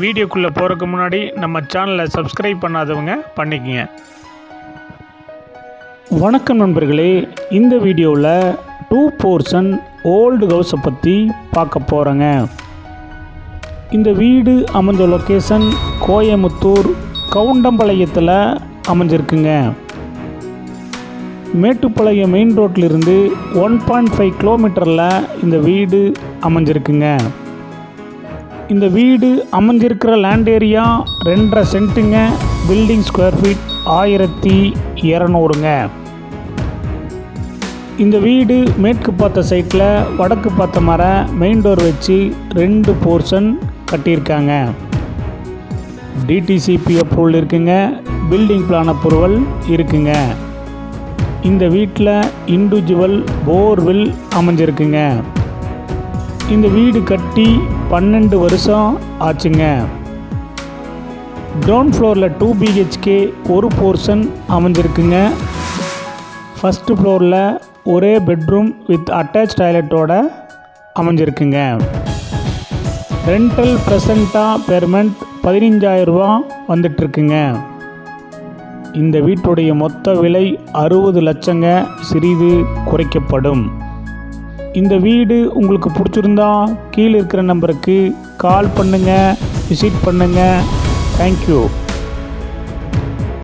வீடியோக்குள்ளே போகிறதுக்கு முன்னாடி நம்ம சேனலை சப்ஸ்கிரைப் பண்ணாதவங்க பண்ணிக்கங்க. வணக்கம் நண்பர்களே இந்த வீடியோவில் டூ போர்ஷன் ஓல்டு ஹவுஸை பற்றி பார்க்க போகிறேங்க இந்த வீடு அமைஞ்ச லொக்கேஷன் கோயமுத்தூர் கவுண்டம்பாளையத்தில் அமைஞ்சிருக்குங்க. மேட்டுப்பாளையம் மெயின் ரோட்டிலிருந்து ஒன் பாயிண்ட் ஃபைவ் கிலோமீட்டரில் இந்த வீடு அமைஞ்சிருக்குங்க. இந்த வீடு அமைஞ்சிருக்கிற லேண்ட் ஏரியா ரெண்டரை சென்ட்டுங்க. பில்டிங் ஸ்கொயர் ஃபீட் ஆயிரத்தி இரநூறுங்க. இந்த வீடு மேற்கு பார்த்த சைட்டில் வடக்கு பார்த்த மர மெயின் டோர் வச்சு ரெண்டு போர்ஷன் கட்டியிருக்காங்க. டிடிசிபி அப்ரூவல் இருக்குங்க. பில்டிங் பிளான் அப்ரூவல் இருக்குங்க. இந்த வீட்டில் இண்டிவிஜுவல் போர்வெல் அமைஞ்சிருக்குங்க. இந்த வீடு கட்டி பன்னெண்டு வருஷம் ஆச்சுங்க. கிரவுண்ட் ஃப்ளோரில் டூ பிஹெச்கே ஒரு போர்ஷன் அமைஞ்சிருக்குங்க. ஃபஸ்ட்டு ஃப்ளோரில் ஒரே பெட்ரூம் வித் அட்டாச் டாய்லெட்டோட அமைஞ்சிருக்குங்க. ரெண்டல் ப்ரெசண்ட்டாக பெர்மெண்ட் பதினஞ்சாயிரரூபா வந்துட்டுருக்குங்க. இந்த வீட்டுடைய மொத்த விலை அறுபது லட்சங்க. சிறிது குறைக்கப்படும். இந்த வீடு உங்களுக்கு பிடிச்சிருந்தா கீழே இருக்கிற நம்பருக்கு கால் பண்ணுங்கள் விசிட் பண்ணுங்கள் தேங்க்யூ